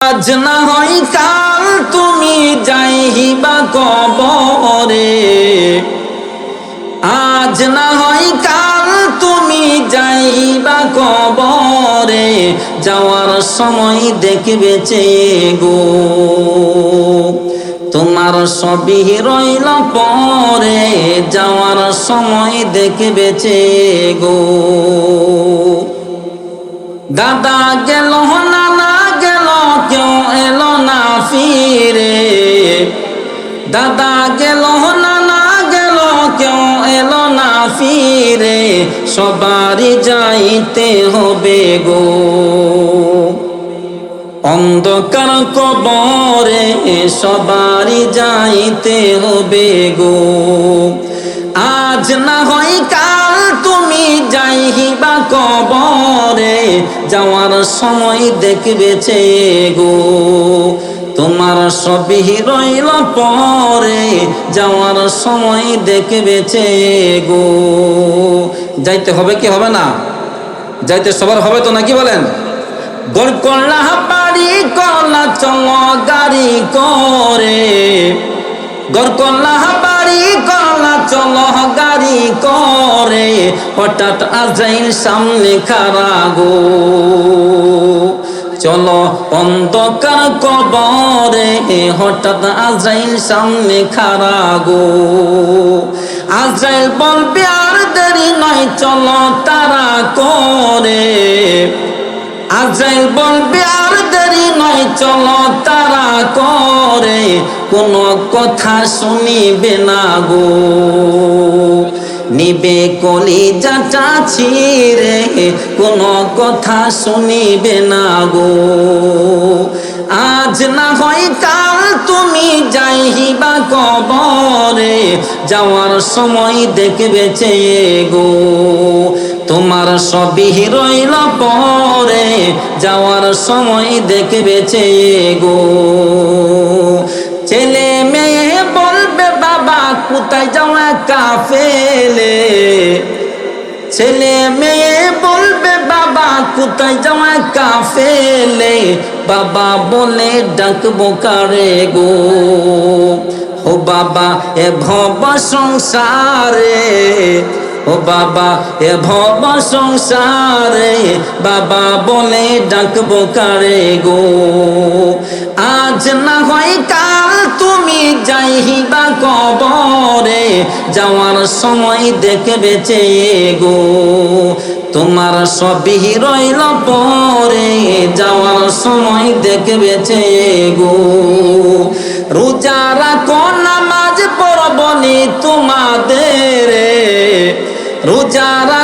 আজ না হয় কাল তুমি যাইবা কবরে। আজ না হয় কাল তুমি যাইবা কবরে, যাওয়ার সময় দেখবে গো। তোমার সবই রইল পরে, যাওয়ার সময় দেখবে গো। দাদা দাদা গেল, নানা গেল, কেউ এলো না ফিরে। সবারই যাইতে হবে গো। অন্ধকার কবরে সবারই যাইতে হবে গো। আজ না হয় কাল তুমি যাইবা কবরে, যাওয়ার সময় দেখবে গো। তোমার সবই রইল পরে, যাওয়ার সময় দেখে চেয়ে গো। যাইতে হবে কি হবে না? যাইতে সবার হবে তো নাকি বলেন? গড় করলা বাড়ি করলা চল গাড়ি করে। গড় করলা বাড়ি করলা চল গাড়ি করে। হঠাৎ আজাইল সামনে খারা গো। চলো অন্ধকার কবরে হঠাৎ আজাইল সামনে খারা গো। আজাইল বলবে, আর দেরি নয়, চলো তারা করে। আজাইল বলবে, আর দেরি নয়, চলো তারা করে। কোনো কথা শুনিবে না গো। নিবে কলি যাটা ছিরে কোনো কথা শুনিবে না গো। আজ না হয় কাল তুমি যাইবা কবরে, যাওয়ার সময় দেখবে চেয়ে গো। তোমার সবই রইল পরে, যাওয়ার সময় দেখবে চেয়ে গো। কোথায় যাও একা ফেলে? ছেলে মেয়ে বলবে, বাবা, কোথায় যাও একা ফেলে? বাবা বলে, ডাকবো কারে গো? ও বাবা, এ ভব সংসারে, ও বাবা, এ ভব সংসারে। বাবা বলে, ডাকবো কারে গো? আজ না হয় কাল তুমি যাইবা কবরে, যাওয়ার সময় দেখবে গো, তোমার সবই রইল পরে। যাওয়ার সময় দেখবে গো, রোজা রাখো, নামাজ পড়বনি তোমাদের। রোজা রাখো নামাজ পড়বনি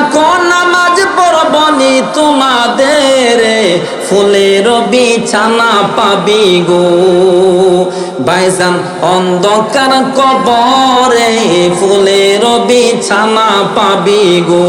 তোমাদের ফুলের বিছানা পাবি গো। ভাইজান অন্ধকার কবরে ফুলের বিছানা পাবি গো।